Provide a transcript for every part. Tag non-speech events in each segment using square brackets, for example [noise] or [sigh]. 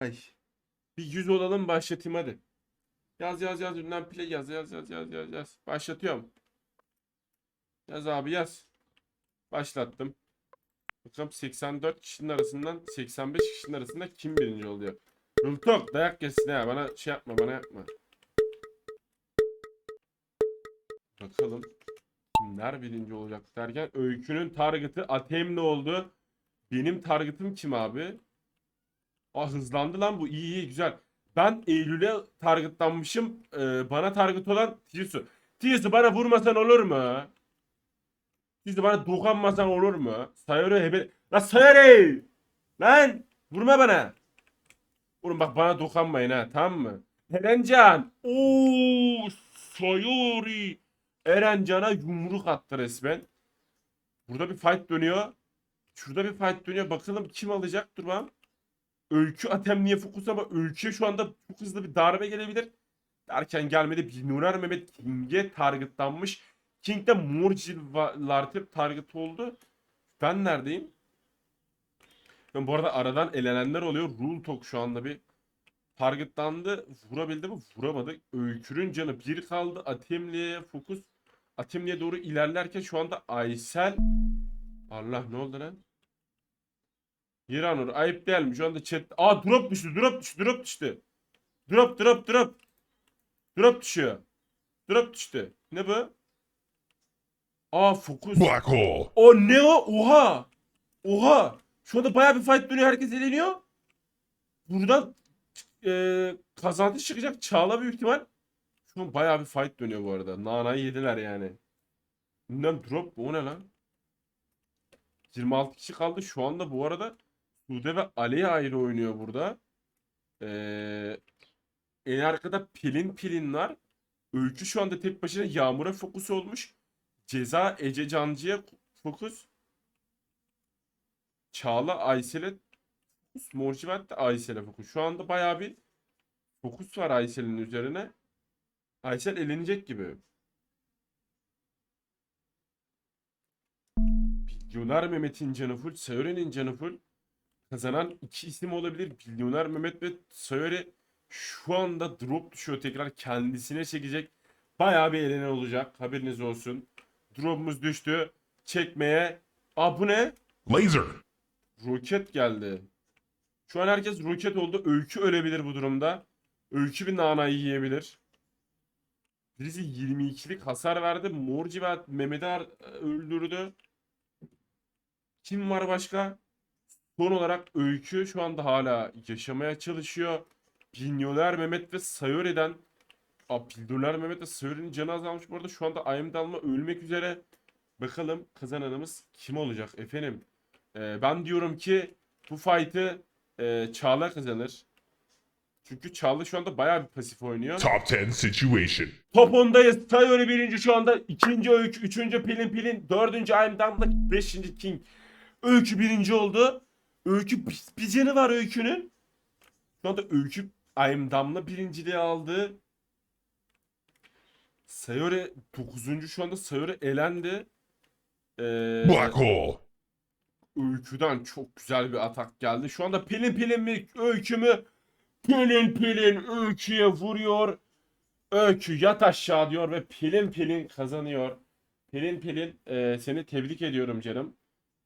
Ay. Bir 100 olalım başlatayım hadi. Yaz yaz yaz ünlem play yaz yaz yaz yaz yaz yaz. Başlatıyorum. Yaz abi yaz. Başlattım. Bakalım 84 kişinin arasından 85 kişinin arasında kim birinci oluyor? Rultok dayak yesin ha bana şey yapma bana yapma. Bakalım kimler birinci olacak derken Öykü'nün target'ı Atem'le oldu. Benim target'ım kim abi? Aa hızlandı lan bu iyi iyi güzel. Ben Eylül'e targetlanmışım. Ee, bana target olan Tisu. Tisu bana vurmasan olur mu? Tisu bana dokunmasan olur mu? Sayore hebe... Lan Sayore! Lan! Vurma bana. Oğlum bak bana dokunmayın ha tamam mı? Erencan! Oo, Sayori! Erencan'a yumruk attı resmen. Burada bir fight dönüyor. Şurada bir fight dönüyor. Bakalım kim alacak? Dur bakalım. Öykü Atemni'ye fokus ama Öykü'ye şu anda çok hızlı bir darbe gelebilir. Derken gelmedi. Bilmiyorum Mehmet King'e targetlanmış. King de Morcillartep target oldu. Ben neredeyim? Ben bu arada aradan elenenler oluyor. Rule Talk şu anda bir targetlandı. Vurabildi mi? Vuramadı. Öykür'ün canı bir kaldı. Atemli'ye fokus. Atemli'ye doğru ilerlerken şu anda Aysel Allah ne oldu lan? Yiranur ayıp değil mi? Şu anda chat... Aa drop düştü drop düştü drop düştü. Drop drop drop. Drop düşüyor. Drop düştü. Ne bu? Aa fokus. Black hole. O ne o? Oha. Oha. Şu anda bayağı bir fight dönüyor. Herkes eleniyor. Buradan e, kazandı çıkacak. Çağla büyük ihtimal. Şu an bayağı bir fight dönüyor bu arada. Nana'yı yediler yani. Bilmem drop o ne lan? 26 kişi kaldı. Şu anda bu arada Sude ve Ali ayrı oynuyor burada. Ee, en arkada Pelin Pelin var. Öykü şu anda tek başına Yağmur'a fokus olmuş. Ceza Ece Cancı'ya fokus. Çağla Aysel'e fokus. Morcivat de Aysel'e fokus. Şu anda bayağı bir fokus var Aysel'in üzerine. Aysel elenecek gibi. Milyoner Mehmet'in canı full, Sayöre'nin canı full. Kazanan iki isim olabilir. Milyoner Mehmet ve Sayöre şu anda drop düşüyor tekrar kendisine çekecek. Bayağı bir elenen olacak. Haberiniz olsun. Drop'umuz düştü. Çekmeye. Aa bu ne? Laser. Roket geldi. Şu an herkes roket oldu. Öykü ölebilir bu durumda. Öykü bir nanayı yiyebilir. Birisi 22'lik hasar verdi. Morci ve Mehmet'i öldürdü. Kim var başka? Son olarak Öykü şu anda hala yaşamaya çalışıyor. Binyoner Mehmet ve Sayori'den Aa, Pildoner Mehmet ve Sayori'nin canı azalmış. Bu arada şu anda Ayım Dalma ölmek üzere. Bakalım kazananımız kim olacak efendim? Ee, ben diyorum ki bu fight'ı e, Çağla kazanır. Çünkü Çağla şu anda bayağı bir pasif oynuyor. Top 10 situation. Top 10'dayız. Sayori birinci şu anda. ikinci Öykü. Üçüncü Pelin Pelin. Dördüncü I'm Dumb'la. Beşinci King. Öykü birinci oldu. Öykü bir, canı var Öykü'nün. Şu anda Öykü I'm Dumb'la birinciliği aldı. Sayori dokuzuncu şu anda Sayori elendi. Ee, Black hole. Öykü'den çok güzel bir atak geldi. Şu anda Pelin Pelin mi Öykü mü? Pelin Pelin Öykü'ye vuruyor. Öykü yat aşağı diyor ve Pelin Pelin kazanıyor. Pelin Pelin e, seni tebrik ediyorum canım.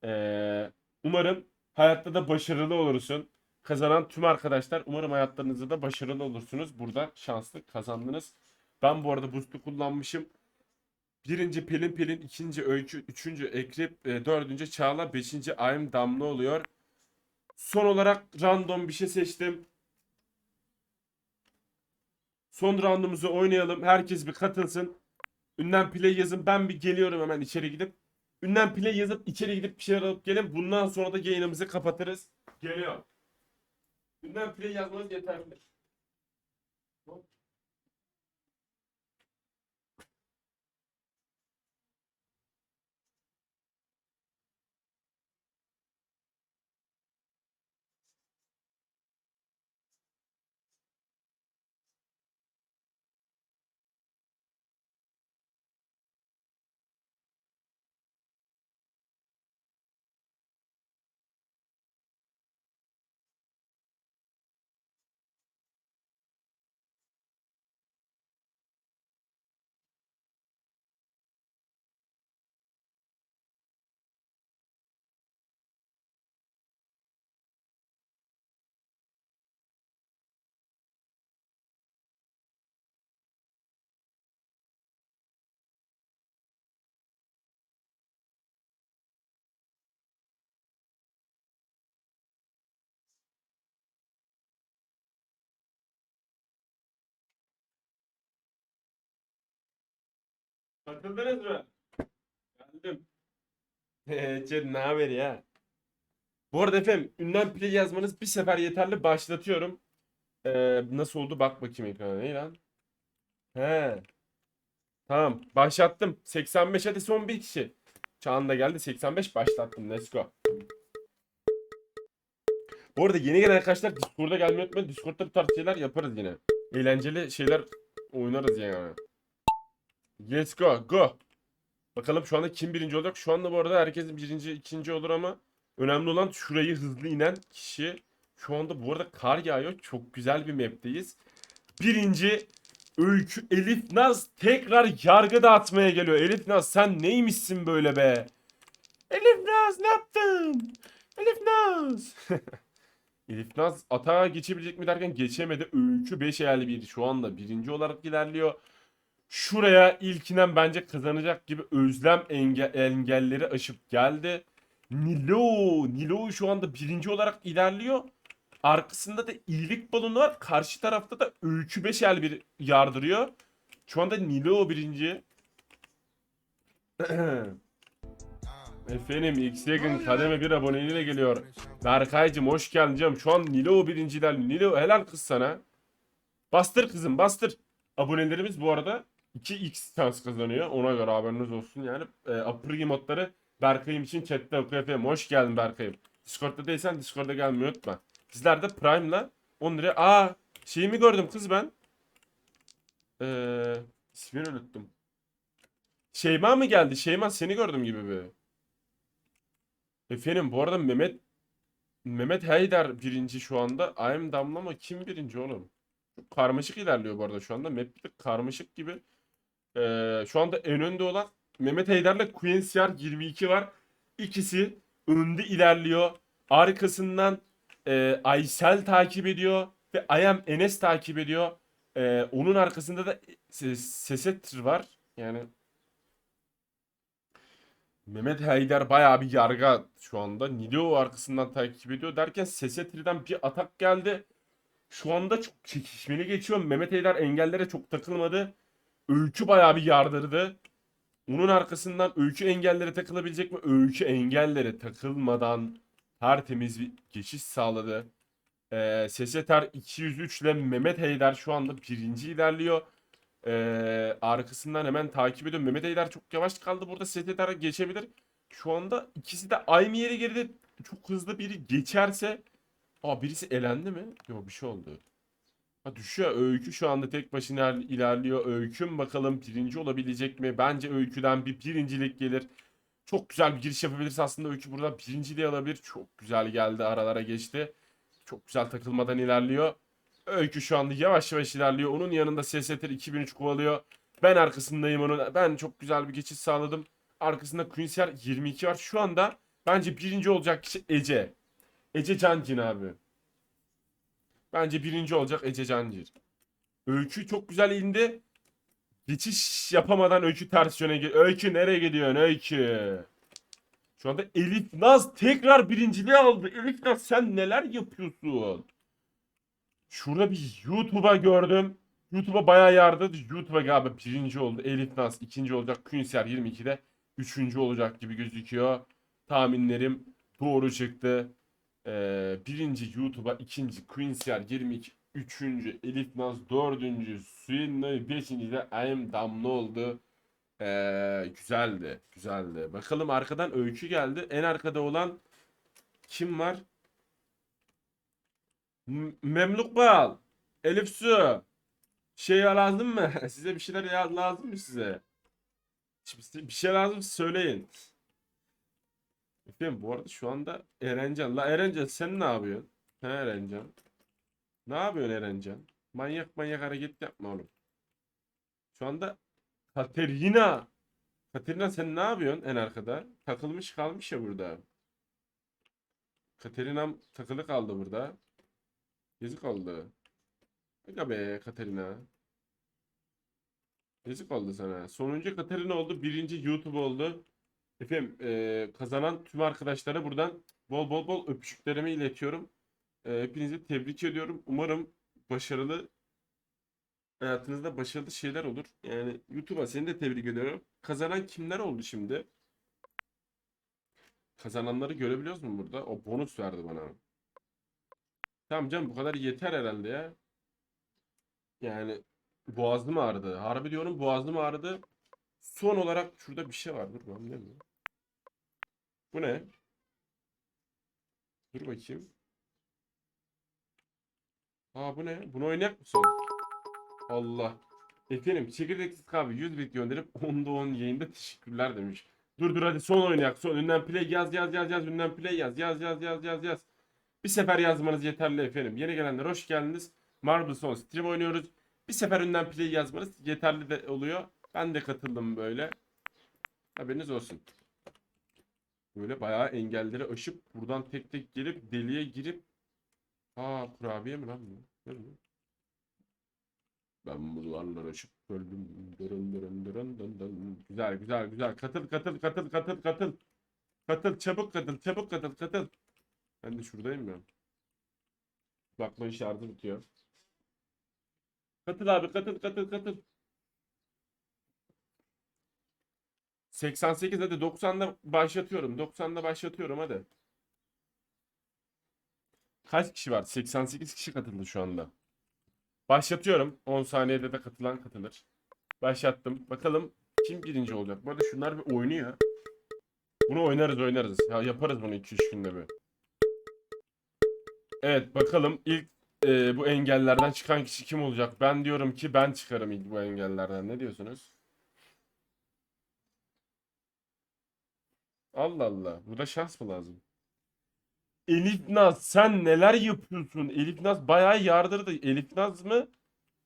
E, umarım hayatta da başarılı olursun. Kazanan tüm arkadaşlar umarım hayatlarınızda da başarılı olursunuz. Burada şanslı kazandınız. Ben bu arada boost'u kullanmışım. Birinci Pelin Pelin, ikinci Öykü, üçüncü Ekrep, e, dördüncü Çağla, beşinci Aym Damla oluyor. Son olarak random bir şey seçtim. Son roundumuzu oynayalım. Herkes bir katılsın. Ünlem play yazın. Ben bir geliyorum hemen içeri gidip. Ünlem play yazıp içeri gidip bir şeyler alıp gelin. Bundan sonra da yayınımızı kapatırız. Geliyor. Ünlem play yazmanız yeterli. Takıldınız mı? Geldim. Ced ne haber ya? Bu arada efendim ünlem play yazmanız bir sefer yeterli. Başlatıyorum. Ee, nasıl oldu bak bakayım ekrana. Ne lan? He. Tamam başlattım. 85 hadi son bir kişi. Çağan da geldi 85 başlattım. Let's go. Bu arada yeni gelen arkadaşlar Discord'a gelmeyi unutmayın. Discord'da bu tarz şeyler yaparız yine. Eğlenceli şeyler oynarız yani. Let's go. Go. Bakalım şu anda kim birinci olacak? Şu anda bu arada herkes birinci, ikinci olur ama önemli olan şurayı hızlı inen kişi. Şu anda bu arada kar yağıyor. Çok güzel bir map'teyiz. Birinci Öykü Elif Naz tekrar yargı dağıtmaya geliyor. Elif Naz sen neymişsin böyle be? Elif Naz ne yaptın? Elif Naz. [laughs] Elif Naz atağa geçebilecek mi derken geçemedi. Öykü 5 eğerli bir şu anda birinci olarak ilerliyor. Şuraya ilkinen bence kazanacak gibi özlem enge- engelleri aşıp geldi. Nilo, Nilo şu anda birinci olarak ilerliyor. Arkasında da iyilik balonu var. Karşı tarafta da Öykü Beşer bir yardırıyor. Şu anda Nilo birinci. [clears throat] Efendim X-Yagon kademe bir aboneliğiyle geliyor. Berkaycım hoş geldin canım. Şu an Nilo birinciler. Nilo helal kız sana. Bastır kızım bastır. Abonelerimiz bu arada 2x şans kazanıyor. Ona göre haberiniz olsun yani. E, Upper modları Berkay'ım için chatte efendim. Hoş geldin Berkay'ım. Discord'da değilsen Discord'a gelmeyi unutma. Bizler de Prime'la 10 liraya... Aa şeyi mi gördüm kız ben? Ee, ismini unuttum. Şeyma mı geldi? Şeyma seni gördüm gibi bir. Efendim bu arada Mehmet Mehmet Haydar birinci şu anda. I'm Damla ama kim birinci oğlum? Çok karmaşık ilerliyor bu arada şu anda. Map karmaşık gibi. Ee, şu anda en önde olan Mehmet Heydar'la Queen CR 22 var. İkisi önde ilerliyor. Arkasından e, Aysel takip ediyor ve Ayam Enes takip ediyor. E, onun arkasında da Se- Sesetr var. Yani Mehmet Haydar bayağı bir yarga şu anda. Nilo arkasından takip ediyor derken Sesetri'den bir atak geldi. Şu anda çok çekişmeli geçiyor. Mehmet Haydar engellere çok takılmadı. Öykü bayağı bir yardırdı. Onun arkasından Öykü engellere takılabilecek mi? Öykü engellere takılmadan tertemiz bir geçiş sağladı. Ee, Seseter 203 ile Mehmet Heyder şu anda birinci ilerliyor. Ee, arkasından hemen takip ediyor. Mehmet Heyder çok yavaş kaldı. Burada Seseter geçebilir. Şu anda ikisi de aynı yere geride. Çok hızlı biri geçerse. Aa birisi elendi mi? Yok bir şey oldu. Ha düşüyor. Öykü şu anda tek başına iler- ilerliyor. Öyküm bakalım birinci olabilecek mi? Bence Öykü'den bir birincilik gelir. Çok güzel bir giriş yapabilirse aslında Öykü burada birinciliği alabilir. Çok güzel geldi aralara geçti. Çok güzel takılmadan ilerliyor. Öykü şu anda yavaş yavaş ilerliyor. Onun yanında Seseter 2003 kovalıyor. Ben arkasındayım onun. Ben çok güzel bir geçiş sağladım. Arkasında Quincer 22 var. Şu anda bence birinci olacak kişi Ece. Ece Cancin abi. Bence birinci olacak Ece Cancir. Öykü çok güzel indi. Geçiş yapamadan Öykü ters yöne gidiyor. Öykü nereye gidiyorsun Öykü? Şu anda Elif Naz tekrar birinciliği aldı. Elif Naz sen neler yapıyorsun? Şurada bir YouTube'a gördüm. YouTube'a bayağı yardı. YouTube'a galiba birinci oldu. Elif Naz ikinci olacak. Künser 22'de üçüncü olacak gibi gözüküyor. Tahminlerim doğru çıktı. Ee, birinci YouTube'a, ikinci Quincyar 22, üçüncü Elif Naz, dördüncü Suyinli, beşinci de Ayım Damla oldu. Ee, güzeldi, güzeldi. Bakalım arkadan Öykü geldi. En arkada olan kim var? M- Memluk Bal, Elif Su. Şey lazım mı? [laughs] Size bir şeyler lazım mı size bir şey lazım söyleyin. Efendim bu arada şu anda Erencan. La Erencan sen ne yapıyorsun? He Erencan. Ne yapıyorsun Erencan? Manyak manyak hareket yapma oğlum. Şu anda Katerina. Katerina sen ne yapıyorsun en arkada? Takılmış kalmış ya burada. Katerina'm takılı kaldı burada. Yazık oldu. Aga be Katerina. Yazık oldu sana. Sonuncu Katerina oldu. Birinci YouTube oldu. Efendim eee, kazanan tüm arkadaşlara buradan bol bol bol öpücüklerimi iletiyorum. Eee, hepinizi tebrik ediyorum. Umarım başarılı hayatınızda başarılı şeyler olur. Yani YouTube'a seni de tebrik ediyorum. Kazanan kimler oldu şimdi? Kazananları görebiliyoruz mu burada? O bonus verdi bana. Tamam canım bu kadar yeter herhalde ya. Yani boğazım ağrıdı. Harbi diyorum boğazım ağrıdı. Son olarak şurada bir şey var. Dur ben mi? Bu ne? Dur bakayım. Aa bu ne? Bunu oynayak mısın? Allah. Efendim çekirdeksiz kahve 100 bit gönderip 10'da 10 yayında teşekkürler demiş. Dur dur hadi son oynayak. Son önden play yaz yaz yaz yaz önden play yaz yaz yaz yaz yaz yaz. Bir sefer yazmanız yeterli efendim. Yeni gelenler hoş geldiniz. Marble Son stream oynuyoruz. Bir sefer önden play yazmanız yeterli de oluyor. Ben de katıldım böyle. Haberiniz olsun. Böyle bayağı engelleri aşıp buradan tek tek gelip deliğe girip Aa kurabiye mi lan bu? Ben bu duvarları aşıp öldüm. Dırın dırın dırın dın dın. Güzel güzel güzel. Katıl katıl katıl katıl katıl. Katıl çabuk katıl çabuk katıl katıl. Ben de şuradayım ya. Kulaklığın şarjı bitiyor. Katıl abi katıl katıl katıl. 88 hadi 90'da başlatıyorum. 90'da başlatıyorum hadi. Kaç kişi var? 88 kişi katıldı şu anda. Başlatıyorum. 10 saniyede de katılan katılır. Başlattım. Bakalım kim birinci olacak. Bu arada şunlar bir oynuyor. Bunu oynarız oynarız. Ya yaparız bunu 2-3 günde bir. Evet bakalım ilk e, bu engellerden çıkan kişi kim olacak? Ben diyorum ki ben çıkarım ilk bu engellerden. Ne diyorsunuz? Allah Allah. Burada şans mı lazım? Elif Naz sen neler yapıyorsun? Elif Naz bayağı yardırdı. Elif Naz mı?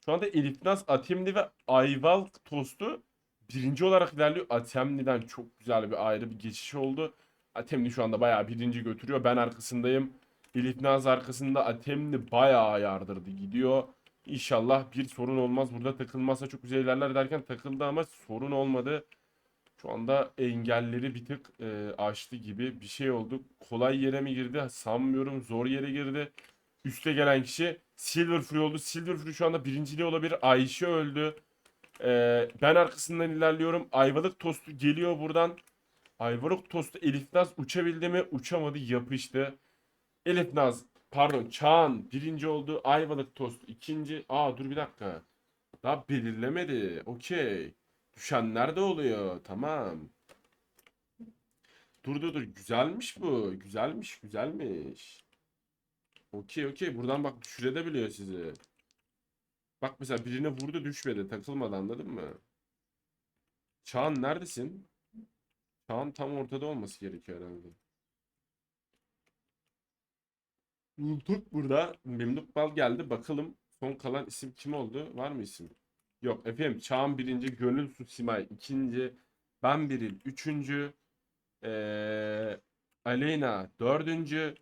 Şu anda Elif Naz Atemli ve Ayval Tostu birinci olarak ilerliyor. Atemli'den çok güzel bir ayrı bir geçiş oldu. Atemli şu anda bayağı birinci götürüyor. Ben arkasındayım. Elif Naz arkasında Atemli bayağı yardırdı gidiyor. İnşallah bir sorun olmaz. Burada takılmazsa çok güzel ilerler derken takıldı ama sorun olmadı. Şu anda engelleri bir tık e, aştı gibi bir şey oldu. Kolay yere mi girdi? Sanmıyorum. Zor yere girdi. Üste gelen kişi Silver Free oldu. Silver Free şu anda birinciliği olabilir. Ayşe öldü. E, ben arkasından ilerliyorum. Ayvalık Tostu geliyor buradan. Ayvalık Tostu Elif Naz uçabildi mi? Uçamadı. Yapıştı. Elif Naz pardon Çağan birinci oldu. Ayvalık Tostu ikinci. Aa dur bir dakika. Daha belirlemedi. Okey. Düşenler de oluyor. Tamam. Dur dur dur. Güzelmiş bu. Güzelmiş. Güzelmiş. Okey okey. Buradan bak düşürebiliyor sizi. Bak mesela birine vurdu düşmedi. Takılmadı anladın mı? Çağan neredesin? Çağan tam ortada olması gerekiyor herhalde. Bulduk burada. Memduh Bal geldi. Bakalım son kalan isim kim oldu? Var mı isim? Yok efendim Çağan birinci, Gönül Su Simay ikinci, Ben Biril üçüncü, eee, Aleyna dördüncü,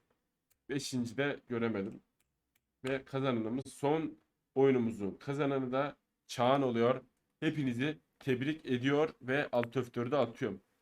beşinci de göremedim. Ve kazananımız son oyunumuzun kazananı da Çağan oluyor. Hepinizi tebrik ediyor ve alt F4'ü de atıyorum.